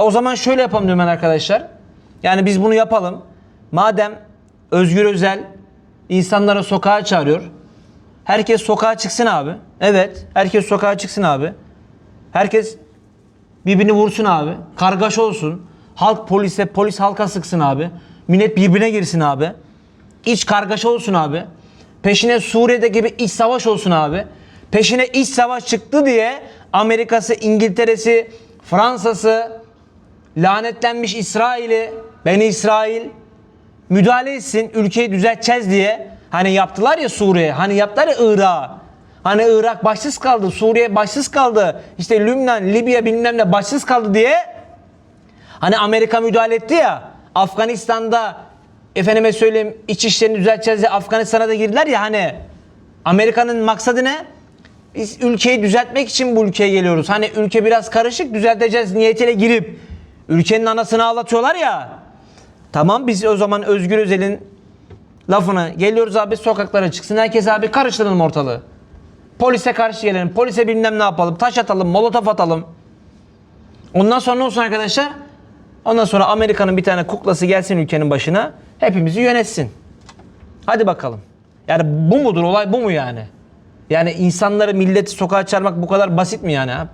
O zaman şöyle yapalım diyorum ben arkadaşlar. Yani biz bunu yapalım. Madem Özgür Özel insanları sokağa çağırıyor. Herkes sokağa çıksın abi. Evet. Herkes sokağa çıksın abi. Herkes birbirini vursun abi. Kargaşa olsun. Halk polise, polis halka sıksın abi. Millet birbirine girsin abi. İç kargaşa olsun abi. Peşine Suriye'de gibi iç savaş olsun abi. Peşine iç savaş çıktı diye Amerika'sı, İngiltere'si, Fransa'sı, lanetlenmiş İsrail'i, Beni İsrail müdahale etsin, ülkeyi düzelteceğiz diye. Hani yaptılar ya Suriye, hani yaptılar ya Irak'a. Hani Irak başsız kaldı, Suriye başsız kaldı. İşte Lübnan, Libya bilmem ne başsız kaldı diye. Hani Amerika müdahale etti ya. Afganistan'da efendime söyleyeyim iç işlerini düzelteceğiz diye Afganistan'a da girdiler ya hani. Amerika'nın maksadı ne? Biz ülkeyi düzeltmek için bu ülkeye geliyoruz. Hani ülke biraz karışık düzelteceğiz niyetiyle girip ülkenin anasını ağlatıyorlar ya. Tamam biz o zaman Özgür Özel'in lafını geliyoruz abi sokaklara çıksın. Herkes abi karıştıralım ortalığı. Polise karşı gelelim. Polise bilmem ne yapalım. Taş atalım, molotof atalım. Ondan sonra ne olsun arkadaşlar? Ondan sonra Amerika'nın bir tane kuklası gelsin ülkenin başına. Hepimizi yönetsin. Hadi bakalım. Yani bu mudur olay bu mu yani? Yani insanları milleti sokağa çağırmak bu kadar basit mi yani? ha?